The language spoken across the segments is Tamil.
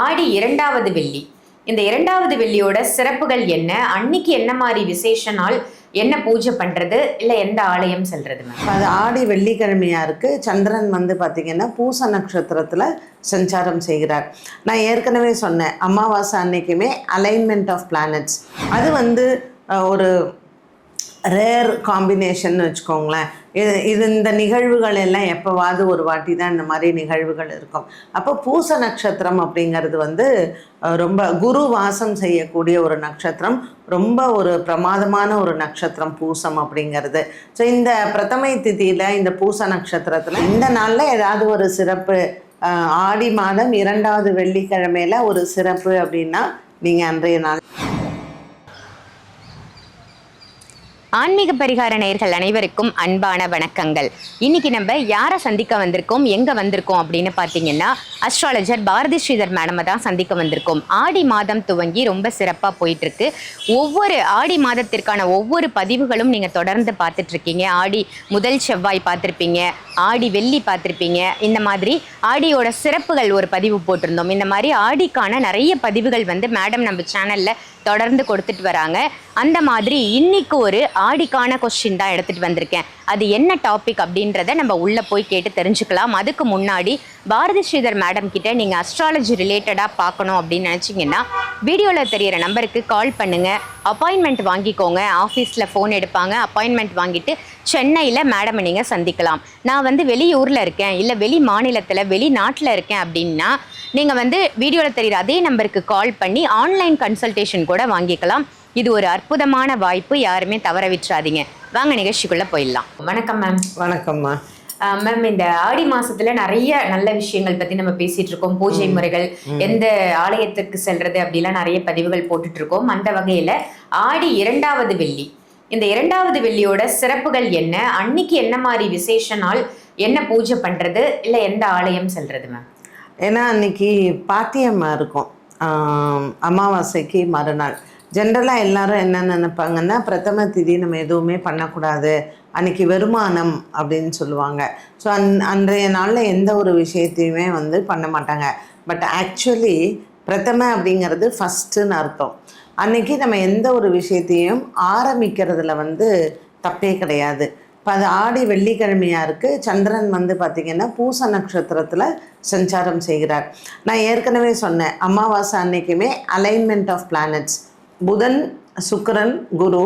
ஆடி இரண்டாவது வெள்ளி. இந்த இரண்டாவது வெள்ளியோட சிறப்புகள் என்ன? அன்னைக்கு என்ன மாதிரி விசேஷ நாள் என்ன பூஜை பண்றது? இல்லை எந்த ஆலயம் செல்றது மேம் அது ஆடி வெள்ளிக்கிழமையா இருக்கு. சந்திரன் வந்து பார்த்தீங்கன்னா பூச நட்சத்திரத்தில் சஞ்சாரம் செய்கிறார். நான் ஏற்கனவே சொன்னேன் அமாவாசை அன்னைக்குமே அலைன்மெண்ட் ஆஃப் பிளானட்ஸ் அது வந்து ஒரு ரேர் காம்பினேஷன் வச்சுக்கோங்களேன். இது இது இந்த நிகழ்வுகள் எல்லாம் எப்போவாவது ஒரு வாட்டி தான் இந்த மாதிரி நிகழ்வுகள் இருக்கும். அப்போ பூச நட்சத்திரம் அப்படிங்கிறது வந்து ரொம்ப குரு வாசம் செய்யக்கூடிய ஒரு நட்சத்திரம். ரொம்ப ஒரு பிரமாதமான ஒரு நட்சத்திரம் பூசம் அப்படிங்கிறது. ஸோ இந்த பிரதமை திதியில் இந்த பூச நட்சத்திரத்தில் இந்த நாளில் ஏதாவது ஒரு சிறப்பு ஆடி மாதம் இரண்டாவது வெள்ளிக்கிழமையில ஒரு சிறப்பு அப்படின்னா நீங்கள் அன்றைய நாள் ஆன்மீக பரிகார நேயர்கள் அனைவருக்கும் அன்பான வணக்கங்கள். இன்னைக்கு நம்ம யாரை சந்திக்க வந்திருக்கோம் எங்கே வந்திருக்கோம் அப்படின்னு பார்த்தீங்கன்னா அஸ்ட்ராலஜர் பாரதி ஸ்ரீதர் மேடமை தான் சந்திக்க வந்திருக்கோம். ஆடி மாதம் துவங்கி ரொம்ப சிறப்பாக போயிட்டுருக்கு. ஒவ்வொரு ஆடி மாதத்திற்கான ஒவ்வொரு பதிவுகளும் நீங்கள் தொடர்ந்து பார்த்துட்ருக்கீங்க ஆடி முதல் செவ்வாய் பார்த்துருப்பீங்க ஆடி வெள்ளி பார்த்துருப்பீங்க. இந்த மாதிரி ஆடியோட சிறப்புகள் ஒரு பதிவு போட்டிருந்தோம். இந்த மாதிரி ஆடிக்கான நிறைய பதிவுகள் வந்து மேடம் நம்ம சேனலில் தொடர்ந்து கொடுத்துட்டு வராங்க. அந்த மாதிரி இன்னைக்கு ஒரு ஆடிக்கான கொஸ்டின் தான் எடுத்துகிட்டு வந்திருக்கேன். அது என்ன டாபிக் அப்படின்றத நம்ம உள்ளே போய் கேட்டு தெரிஞ்சுக்கலாம். அதுக்கு முன்னாடி பாரதி ஸ்ரீதர் மேடம் கிட்ட நீங்கள் அஸ்ட்ராலஜி ரிலேட்டடாக பார்க்கணும் அப்படின்னு நினச்சிங்கன்னா வீடியோவில் தெரிகிற நம்பருக்கு கால் பண்ணுங்கள் அப்பாயின்மெண்ட் வாங்கிக்கோங்க. ஆஃபீஸில் ஃபோன் எடுப்பாங்க. அப்பாயின்மெண்ட் வாங்கிட்டு சென்னையில் மேடமை நீங்கள் சந்திக்கலாம். நான் வந்து வெளியூரில் இருக்கேன். இல்லை வெளி மாநிலத்தில் வெளிநாட்டில் இருக்கேன் அப்படின்னா நீங்கள் வந்து வீடியோவில் தெரிகிற அதே நம்பருக்கு கால் பண்ணி ஆன்லைன் கன்சல்டேஷன் கூட வாங்கிக்கலாம். இது ஒரு அற்புதமான வாய்ப்பு யாருமே தவற விட்டுறாதீங்க. வாங்க நிகழ்ச்சிக்குள்ளே போயிடலாம். வணக்கம் மேம் வணக்கம்மா. மேம் இந்த ஆடி மாசத்துல நிறைய நல்ல விஷயங்கள் பத்தி நம்ம பேசிட்டு இருக்கோம். பூஜை முறைகள் எந்த ஆலயத்துக்கு செல்றது அப்படிலாம் நிறைய பதிவுகள் போட்டுட்டு இருக்கோம். அந்த வகையில ஆடி இரண்டாவது வெள்ளி. இந்த இரண்டாவது வெள்ளியோட சிறப்புகள் என்ன? அன்னைக்கு என்ன மாதிரி விசேஷ நாள்? என்ன பூஜை பண்றது? இல்ல எந்த ஆலயம் செல்றது மேம் ஏன்னா அன்னைக்கு பாத்தியம்மா இருக்கும். அமாவாசைக்கு மறுநாள். ஜென்ரலாக எல்லாரும் என்ன நினைப்பாங்கன்னா பிரதம திதி நம்ம எதுவுமே பண்ணக்கூடாது. அன்னைக்கு வருமானம் அப்படின்னு சொல்லுவாங்க. ஸோ அன் அன்றைய நாளில் எந்த ஒரு விஷயத்தையுமே வந்து பண்ண மாட்டாங்க. பட் ஆக்சுவலி பிரதம அப்படிங்கிறது ஃபஸ்ட்டுன்னு அர்த்தம். அன்னைக்கு நம்ம எந்த ஒரு விஷயத்தையும் ஆரம்பிக்கிறதுல வந்து தப்பே கிடையாது. இப்போ அது ஆடி வெள்ளிக்கிழமையாக இருக்குது சந்திரன் வந்து பார்த்திங்கன்னா பூச நட்சத்திரத்தில் சஞ்சாரம் செய்கிறார். நான் ஏற்கனவே சொன்னேன் அமாவாசை அன்னைக்குமே அலைன்மெண்ட் ஆஃப் பிளானட்ஸ் புதன் சுக்கரன் குரு.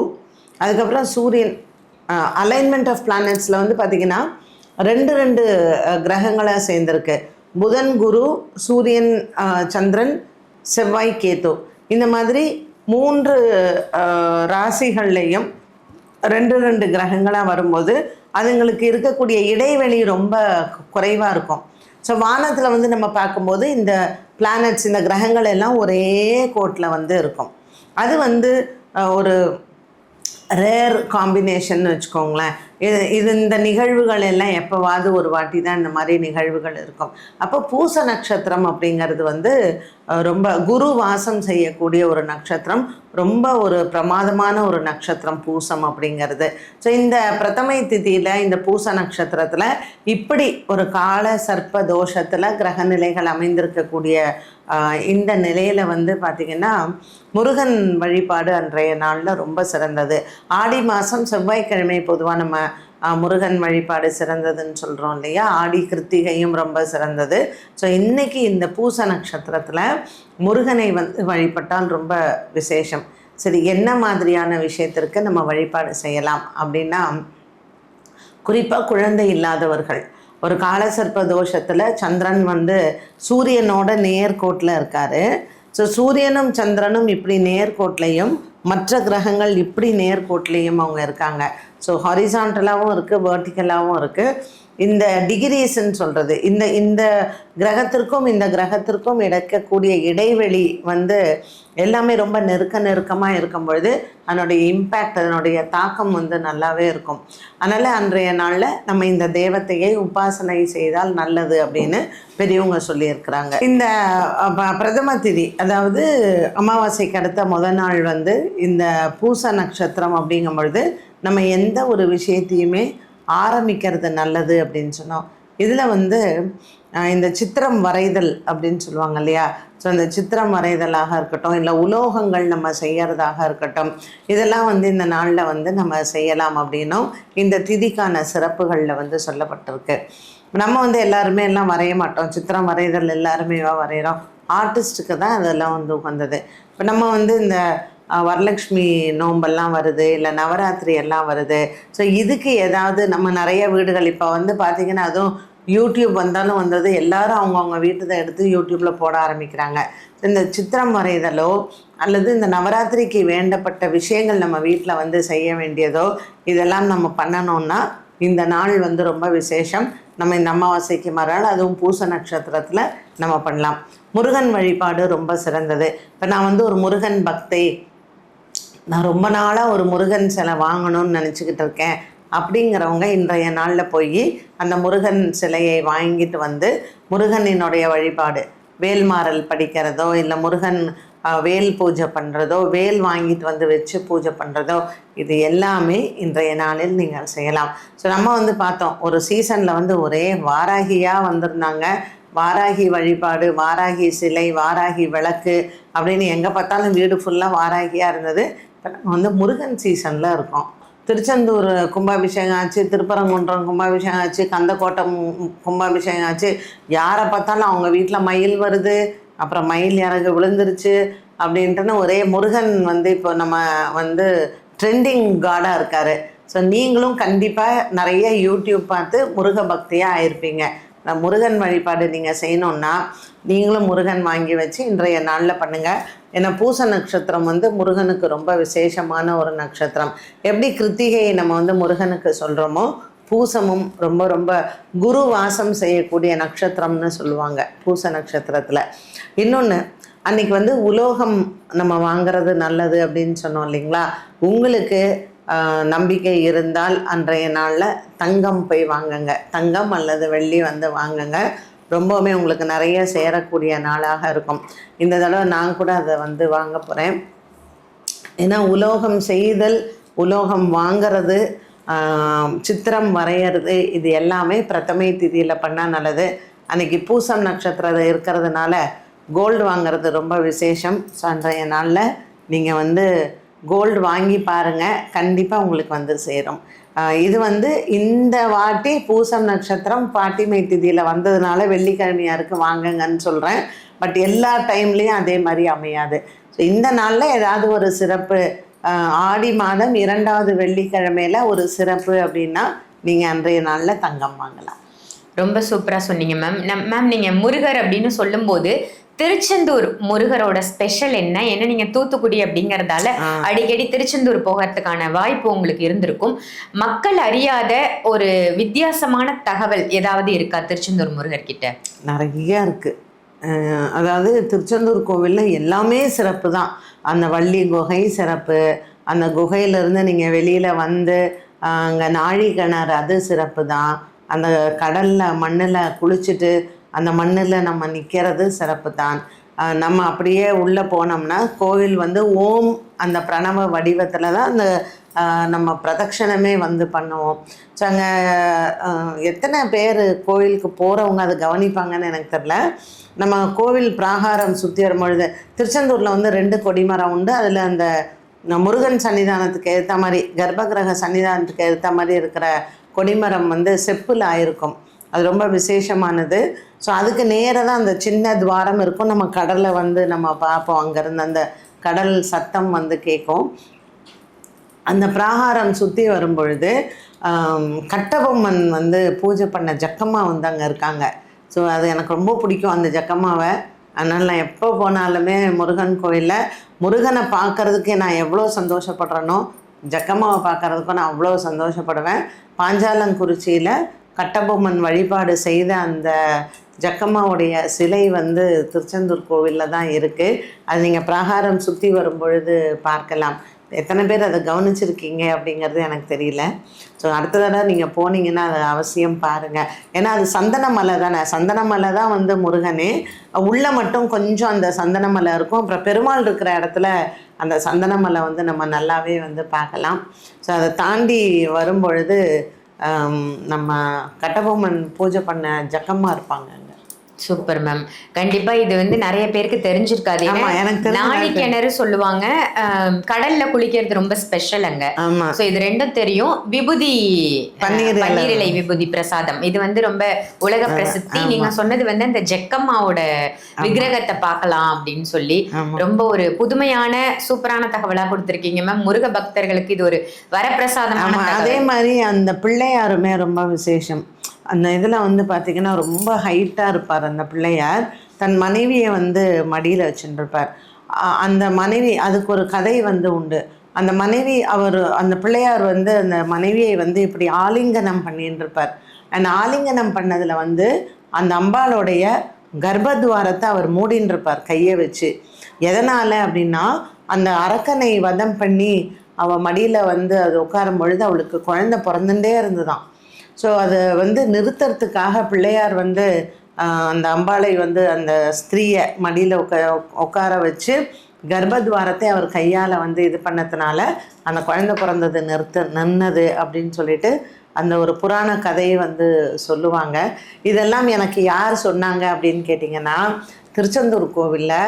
அதுக்கப்புறம் சூரியன். அலைன்மெண்ட் ஆஃப் பிளானட்ஸில் வந்து பார்த்திங்கன்னா ரெண்டு ரெண்டு கிரகங்களாக சேர்ந்துருக்கு. புதன் குரு சூரியன் சந்திரன் செவ்வாய் கேத்து இந்த மாதிரி மூன்று ராசிகள்லேயும் ரெண்டு ரெண்டு கிரகங்களாக வரும்போது அதுங்களுக்கு இருக்கக்கூடிய இடைவெளி ரொம்ப குறைவாக இருக்கும். ஸோ வானத்தில் வந்து நம்ம பார்க்கும்போது இந்த பிளானட்ஸ் இந்த கிரகங்கள் எல்லாம் ஒரே கோட்டில் வந்து இருக்கும். அது வந்து ஒரு ரேர் காம்பினேஷன் வச்சுக்கோங்களேன். இது இது இந்த நிகழ்வுகள் எல்லாம் எப்போவாவது ஒரு வாட்டி தான் இந்த மாதிரி நிகழ்வுகள் இருக்கும். அப்போ பூச நட்சத்திரம் அப்படிங்கிறது வந்து ரொம்ப குரு வாசம் செய்யக்கூடிய ஒரு நட்சத்திரம் ரொம்ப ஒரு பிரமாதமான ஒரு நட்சத்திரம் பூசம் அப்படிங்கிறது. ஸோ இந்த பிரதமை திதியில் இந்த பூச நட்சத்திரத்தில் இப்படி ஒரு கால சர்ப்ப தோஷத்தில் கிரகநிலைகள் அமைந்திருக்கக்கூடிய இந்த நிலையில் வந்து பார்த்திங்கன்னா முருகன் வழிபாடு அன்றைய நாளில் ரொம்ப சிறந்தது. ஆடி மாதம் செவ்வாய்க்கிழமை பொதுவாக நம்ம முருகன் வழிபாடு சிறந்ததுன்னு சொல்கிறோம் இல்லையா? ஆடி கிருத்திகையும் ரொம்ப சிறந்தது. ஸோ இன்னைக்கு இந்த பூச நட்சத்திரத்தில் முருகனை வந்து வழிபட்டால் ரொம்ப விசேஷம். சரி என்ன மாதிரியான விஷயத்திற்கு நம்ம வழிபாடு செய்யலாம் அப்படின்னா குறிப்பாக குழந்தை இல்லாதவர்கள். ஒரு காலசர்ப்ப தோஷத்தில் சந்திரன் வந்து சூரியனோட நேர்கோட்டில் இருக்கார். ஸோ சூரியனும் சந்திரனும் இப்படி நேர்கோட்லையும் மற்ற கிரகங்கள் இப்படி நேர்கோட்லேயும் அவங்க இருக்காங்க. ஸோ ஹாரிசான்டலாகவும் இருக்குது வேர்ட்டிக்கலாகவும் இருக்குது இந்த டிகிரிஸ்ன்னு சொல்கிறது இந்த இந்த கிரகத்திற்கும் இந்த கிரகத்திற்கும் இடக்கக்கூடிய இடைவெளி வந்து எல்லாமே ரொம்ப நெருக்க நெருக்கமாக இருக்கும் பொழுது அதனுடைய இம்பேக்ட் அதனுடைய தாக்கம் வந்து நல்லாவே இருக்கும். அதனால் அன்றைய நாளில் நம்ம இந்த தேவத்தையை உபாசனை செய்தால் நல்லது அப்படின்னு பெரியவங்க சொல்லியிருக்கிறாங்க. இந்த ப- பிரதம திதி அதாவது அமாவாசைக்கு அடுத்த முத நாள் வந்து இந்த பூச நட்சத்திரம் அப்படிங்கும் பொழுது நம்ம எந்த ஒரு விஷயத்தையுமே ஆரம்பிக்கிறது நல்லது அப்படின்னு சொன்னோம். இதில் வந்து இந்த சித்திரம் வரைதல் அப்படின்னு சொல்லுவாங்க இல்லையா? ஸோ இந்த சித்திரம் வரைதலாக இருக்கட்டும் இல்லை உலோகங்கள் நம்ம செய்யறதாக இருக்கட்டும் இதெல்லாம் வந்து இந்த நாளில் வந்து நம்ம செய்யலாம் அப்படின்னும் இந்த திதிக்கான சிறப்புகளில் வந்து சொல்லப்பட்டிருக்கு. நம்ம வந்து எல்லாருமே எல்லாம் வரைய மாட்டோம். சித்திரம் வரைதல் எல்லாருமே வரைகிறோம் ஆர்டிஸ்ட்டுக்கு தான் அதெல்லாம் வந்து உகந்தது. இப்போ நம்ம வந்து இந்த வரலட்சுமி வரலக்ஷ்மி நோம்பெல்லாம் வருது இல்லை நவராத்திரி எல்லாம் வருது. ஸோ இதுக்கு ஏதாவது நம்ம நிறைய வீடுகள் இப்போ வந்து பார்த்திங்கன்னா அதுவும் யூடியூப் வந்தாலும் வந்தது எல்லாரும் அவங்கவுங்க வீட்டை எடுத்து யூடியூப்பில் போட ஆரம்பிக்கிறாங்க. இந்த சித்திரம் வரைதலோ அல்லது இந்த நவராத்திரிக்கு வேண்டப்பட்ட விஷயங்கள் நம்ம வீட்டில் வந்து செய்ய வேண்டியதோ இதெல்லாம் நம்ம பண்ணணும்னா இந்த நாள் வந்து ரொம்ப விசேஷம். நம்ம இந்த அமாவாசைக்கு மறுநாள் அதுவும் பூச நட்சத்திரத்தில் நம்ம பண்ணலாம். முருகன் வழிபாடு ரொம்ப சிறந்தது. இப்போ நான் வந்து ஒரு முருகன் பக்தை நான் ரொம்ப நாளாக ஒரு முருகன் சிலை வாங்கணும்னு நினச்சிக்கிட்டு இருக்கேன். அப்படிங்கிறவங்க இன்றைய நாளில் போய் அந்த முருகன் சிலையை வாங்கிட்டு வந்து முருகனினுடைய வழிபாடு வேல்மாறல் படிக்கிறதோ இல்லை முருகன் வேல் பூஜை பண்ணுறதோ வேல் வாங்கிட்டு வந்து வச்சு பூஜை பண்ணுறதோ இது எல்லாமே இன்றைய நாளில் நீங்கள் செய்யலாம். ஸோ நம்ம வந்து பார்த்தோம் ஒரு சீசனில் வந்து ஒரே வாராகியாக வந்திருந்தாங்க. வாராகி வழிபாடு வாராகி சிலை வாராகி விளக்கு அப்படின்னு எங்கே பார்த்தாலும் வீடு ஃபுல்லாக வாராகியாக இருந்தது. இப்போ நம்ம வந்து முருகன் சீசனில் இருக்கோம். திருச்செந்தூர் கும்பாபிஷேகம் ஆச்சு திருப்பரங்குன்றம் கும்பாபிஷேகம் ஆச்சு கந்தக்கோட்டம் கும்பாபிஷேகம் ஆச்சு. யாரை பார்த்தாலும் அவங்க வீட்டில் மயில் வருது அப்புறம் மயில் இறகு விழுந்துருச்சு அப்படின்ட்டுன்னு ஒரே முருகன் வந்து இப்போ நம்ம வந்து ட்ரெண்டிங் காடாக இருக்கார். ஸோ நீங்களும் கண்டிப்பாக நிறைய யூடியூப் பார்த்து முருக பக்தியாக ஆயிருப்பீங்க. முருகன் வழிபாடு நீங்கள் செய்யணுன்னா நீங்களும் முருகன் வாங்கி வச்சு இன்றைய நாளில் பண்ணுங்கள் ஏன்னா பூச நட்சத்திரம் வந்து முருகனுக்கு ரொம்ப விசேஷமான ஒரு நட்சத்திரம். எப்படி கிருத்திகையை நம்ம வந்து முருகனுக்கு சொல்கிறோமோ பூசமும் ரொம்ப ரொம்ப குரு வாசம் செய்யக்கூடிய நட்சத்திரம்னு சொல்லுவாங்க பூச நட்சத்திரத்தில். இன்னொன்று அன்னைக்கு வந்து உலோகம் நம்ம வாங்குறது நல்லது அப்படின்னு சொன்னோம் இல்லைங்களா? உங்களுக்கு நம்பிக்கை இருந்தால் அன்றைய நாளில் தங்கம் போய் வாங்குங்க. தங்கம் அல்லது வெள்ளி வந்து வாங்குங்க. ரொம்பவுமே உங்களுக்கு நிறைய சேரக்கூடிய நாளாக இருக்கும். இந்த தடவை நான் கூட அதை வந்து வாங்க போகிறேன் ஏன்னா உலோகம் செய்தல் உலோகம் வாங்கிறது சித்திரம் வரைகிறது இது எல்லாமே பிரதமை திதியில் பண்ணால் நல்லது. அன்றைக்கி பூசம் நட்சத்திரம் இருக்கிறதுனால கோல்டு வாங்குறது ரொம்ப விசேஷம். ஸோ அன்றைய நாளில் நீங்கள் வந்து கோல்டு வாங்கி பாருங்கள் கண்டிப்பாக உங்களுக்கு வந்து சேரும். இது வந்து இந்த வாட்டி பூசம் நட்சத்திரம் பாட்டிமை திதியில் வந்ததுனால வெள்ளிக்கிழமையாருக்கு வாங்குங்கன்னு சொல்கிறேன் பட் எல்லா டைம்லேயும் அதே மாதிரி அமையாது. ஸோ இந்த நாளில் ஏதாவது ஒரு சிறப்பு ஆடி மாதம் இரண்டாவது வெள்ளிக்கிழமையில ஒரு சிறப்பு அப்படின்னா நீங்கள் அன்றைய நாளில் தங்கம் வாங்கலாம். ரொம்ப சூப்பராக சொன்னீங்க மேம். நம் மேம் நீங்கள் முருகர் அப்படின்னு சொல்லும்போது திருச்செந்தூர் முருகரோட ஸ்பெஷல் என்ன? என்ன நீங்க தூத்துக்குடி அப்படிங்கறதால. அடிக்கடி திருச்செந்தூர் போகிறதுக்கான வாய்ப்பு உங்களுக்கு இருந்திருக்கும். மக்கள் அறியாத ஒரு வித்தியாசமான தகவல் ஏதாவது இருக்கா திருச்செந்தூர் முருகர் கிட்ட நிறைய இருக்குது அதாவது திருச்செந்தூர் கோவிலில் எல்லாமே சிறப்பு தான். அந்த வள்ளி குகை சிறப்பு அந்த குகையிலேருந்து நீங்கள் வெளியில் வந்து அங்கே நாழி கிணறு அது சிறப்பு தான். அந்த கடலில் மண்ணில் குளிச்சுட்டு அந்த மண்ணில் நம்ம நிற்கிறது சிறப்பு தான் நம்ம அப்படியே உள்ளே போனோம்னா கோவில் வந்து ஓம் அந்த பிரணவ வடிவத்தில் தான் அந்த நம்ம பிரதட்சணமே வந்து பண்ணுவோம். ஸோ அங்கே எத்தனை பேர் கோவிலுக்கு போகிறவங்க அதை கவனிப்பாங்கன்னு எனக்கு தெரில நம்ம கோவில் பிராகாரம் சுற்றி வரும்பொழுது திருச்செந்தூரில் வந்து ரெண்டு கொடிமரம் உண்டு. அதில் அந்த முருகன் சன்னிதானத்துக்கு ஏற்ற மாதிரி கர்ப்பகிரக சன்னிதானத்துக்கு ஏற்ற மாதிரி இருக்கிற கொடிமரம் வந்து செப்பில் ஆயிருக்கும். அது ரொம்ப விசேஷமானது. ஸோ அதுக்கு நேராக தான் அந்த சின்ன துவாரம் இருக்கும். நம்ம கடலை வந்து நம்ம பார்ப்போம். அங்கேருந்து அந்த கடல் சத்தம் வந்து கேட்கும். அந்த பிராகாரம் சுற்றி வரும்பொழுது கட்டபொம்மன் வந்து பூஜை பண்ண ஜக்கம்மா வந்து அங்கே இருக்காங்க. ஸோ அது எனக்கு ரொம்ப பிடிக்கும் அந்த ஜக்கம்மாவை. அதனால் நான் எப்போ போனாலுமே முருகன் கோயிலில் முருகனை பார்க்கறதுக்கு நான் எவ்வளோ சந்தோஷப்படுறேனோ ஜக்கம்மாவை பார்க்கறதுக்கும் நான் அவ்வளோ சந்தோஷப்படுவேன். பாஞ்சாலங்குறிச்சியில் கட்டபொம்மன் வழிபாடு செய்த அந்த ஜக்கம்மாவுடைய சிலை வந்து திருச்செந்தூர் கோவிலில் தான் இருக்குது அது நீங்கள் பிரகாரம் சுற்றி வரும் பொழுது பார்க்கலாம். எத்தனை பேர் அதை கவனிச்சிருக்கீங்க அப்படிங்கிறது எனக்கு தெரியல. ஸோ அடுத்த தடவை நீங்கள் போனீங்கன்னா அதை அவசியம் பாருங்கள் ஏன்னா அது சந்தன மலை தானே. சந்தன மலை தான் வந்து முருகனே. உள்ளே மட்டும் கொஞ்சம் அந்த சந்தன மலை இருக்கும். அப்புறம் பெருமாள் இருக்கிற இடத்துல அந்த சந்தன மலை வந்து நம்ம நல்லாவே வந்து பார்க்கலாம். ஸோ அதை தாண்டி வரும்பொழுது நம்ம கட்டபொம்மன் பூஜை பண்ண ஜக்கம்மா இருப்பாங்க சூப்பர் மேம் கண்டிப்பா இது வந்து நிறைய பேருக்கு தெரிஞ்சிருக்காது. பேர். கிணறு சொல்லுவாங்க. கடல்ல குளிக்கிறது ரொம்ப ஸ்பெஷல் அங்க. சோ இது ரெண்டும் தெரியும். விபூதி அஹ், பன்னீர் இலை. பன்னீர் இலை விபூதி பிரசாதம். இது வந்து ரொம்ப உலக பிரசித்தி. நீங்க சொன்னது வந்து அந்த ஜெக்கம்மாவோட விக்கிரகத்தை பார்க்கலாம் அப்படின்னு சொல்லி ரொம்ப ஒரு புதுமையான சூப்பரான தகவலா கொடுத்திருக்கீங்க மேம் முருக பக்தர்களுக்கு இது ஒரு தகவல் அதே மாதிரி அந்த பிள்ளையாருமே ரொம்ப விசேஷம். அந்த இதில் வந்து பார்த்திங்கன்னா ரொம்ப ஹைட்டாக இருப்பார் அந்த பிள்ளையார். தன் மனைவியை வந்து மடியில் வச்சுருப்பார் அந்த மனைவி அதுக்கு ஒரு கதை வந்து உண்டு. அந்த மனைவி அவர் அந்த பிள்ளையார் வந்து அந்த மனைவியை வந்து இப்படி ஆலிங்கனம் பண்ணின்னு இருப்பார் அந்த ஆலிங்கனம் பண்ணதில் வந்து அந்த அம்பாளுடைய கர்ப்பத்வாரத்தை அவர் மூடின்னு இருப்பார் கையை வச்சு. எதனால் அப்படின்னா அந்த அரக்கனை வதம் பண்ணி அவள் மடியில் வந்து அது உட்காரும் பொழுது அவளுக்கு குழந்தை பிறந்துட்டே இருந்துதான் ஸோ அதை வந்து நிறுத்துறதுக்காக பிள்ளையார் வந்து அந்த அம்பாளை வந்து அந்த ஸ்திரீயை மடியில் உட்கா உட்கார வச்சு கர்ப்பத்வாரத்தை அவர் கையால் வந்து இது பண்ணதுனால அந்த குழந்தை பிறந்தது நிறுத்த நின்னது அப்படின்னு சொல்லிட்டு அந்த ஒரு புராண கதையை வந்து சொல்லுவாங்க. இதெல்லாம் எனக்கு யார் சொன்னாங்க அப்படின்னு கேட்டிங்கன்னா திருச்செந்தூர் கோவிலில்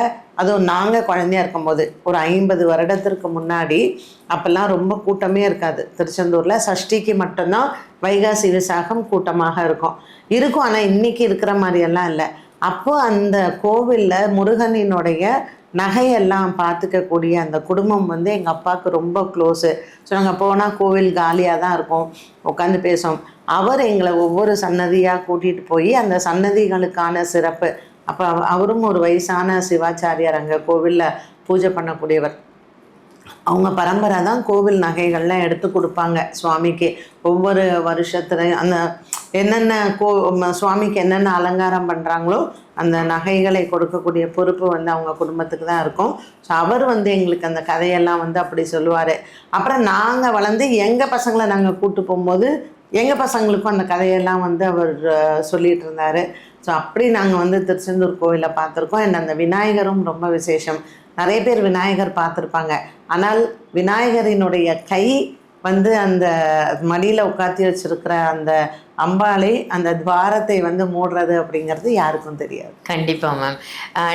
அதுவும் நாங்கள் குழந்தையா இருக்கும்போது ஒரு ஐம்பது வருடத்திற்கு முன்னாடி அப்போல்லாம் ரொம்ப கூட்டமே இருக்காது. திருச்செந்தூரில் சஷ்டிக்கு மட்டும்தான் வைகாசி விசாகம் கூட்டமாக இருக்கும். இருக்கும் ஆனால் இன்றைக்கி இருக்கிற மாதிரியெல்லாம் இல்லை. அப்போ அந்த கோவிலில் முருகனினுடைய நகையெல்லாம் பார்த்துக்கக்கூடிய அந்த குடும்பம் வந்து எங்கள் அப்பாவுக்கு ரொம்ப க்ளோஸு ஸோ நாங்கள் போனால் கோவில் காலியாக தான் இருக்கும். உட்காந்து பேசுவோம். அவர் எங்களை ஒவ்வொரு சன்னதியாக கூட்டிகிட்டு போய் அந்த சன்னதிகளுக்கான சிறப்பு அப்போ அவரும் ஒரு வயசான சிவாச்சாரியார் அங்கே கோவிலில் பூஜை பண்ணக்கூடியவர். அவங்க பரம்பரை தான் கோவில் நகைகள்லாம் எடுத்து கொடுப்பாங்க சுவாமிக்கு. ஒவ்வொரு வருஷத்துலையும் அந்த என்னென்ன கோ சுவாமிக்கு என்னென்ன அலங்காரம் பண்ணுறாங்களோ அந்த நகைகளை கொடுக்கக்கூடிய பொறுப்பு வந்து அவங்க குடும்பத்துக்கு தான் இருக்கும். ஸோ அவர் வந்து எங்களுக்கு அந்த கதையெல்லாம் வந்து அப்படி சொல்லுவார். அப்புறம் நாங்கள் வளர்ந்து எங்கள் பசங்களை நாங்கள் கூட்டு போகும்போது எங்கள் பசங்களுக்கும் அந்த கதையெல்லாம் வந்து அவர் சொல்லிகிட்டு இருந்தார். ஸோ அப்படி நாங்கள் வந்து திருச்செந்தூர் கோவிலை பார்த்துருக்கோம். அண்ட் அந்த விநாயகரும் ரொம்ப விசேஷம். நிறைய பேர் விநாயகர் பார்த்துருப்பாங்க. ஆனால் விநாயகரினுடைய கை வந்து அந்த மடியில் உட்காத்தி வச்சிருக்கிற அந்த அம்பாளை அந்த துவாரத்தை வந்து மூடுறது அப்படிங்கிறது யாருக்கும் தெரியாது. கண்டிப்பா மேம்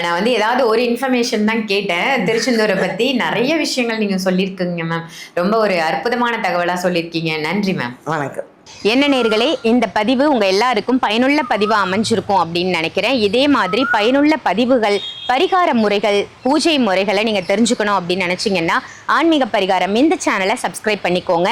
நான் வந்து ஏதாவது ஒரு இன்ஃபர்மேஷன் தான் கேட்டேன். திருச்செந்தூரை பத்தி நிறைய விஷயங்கள் நீங்க சொல்லியிருக்கீங்க மேம் ரொம்ப ஒரு அற்புதமான தகவலா சொல்லியிருக்கீங்க. நன்றி மேம் வணக்கம். என்ன நேர்களே இந்த பதிவு உங்க எல்லாருக்கும் பயனுள்ள பதிவா அமைஞ்சிருக்கும் அப்படின்னு நினைக்கிறேன். இதே மாதிரி பயனுள்ள பதிவுகள் பரிகார முறைகள் பூஜை முறைகளை நீங்க தெரிஞ்சுக்கணும் அப்படின்னு நினைச்சீங்கன்னா ஆன்மீக பரிகாரம் இந்த சேனலை சப்ஸ்கிரைப் பண்ணிக்கோங்க.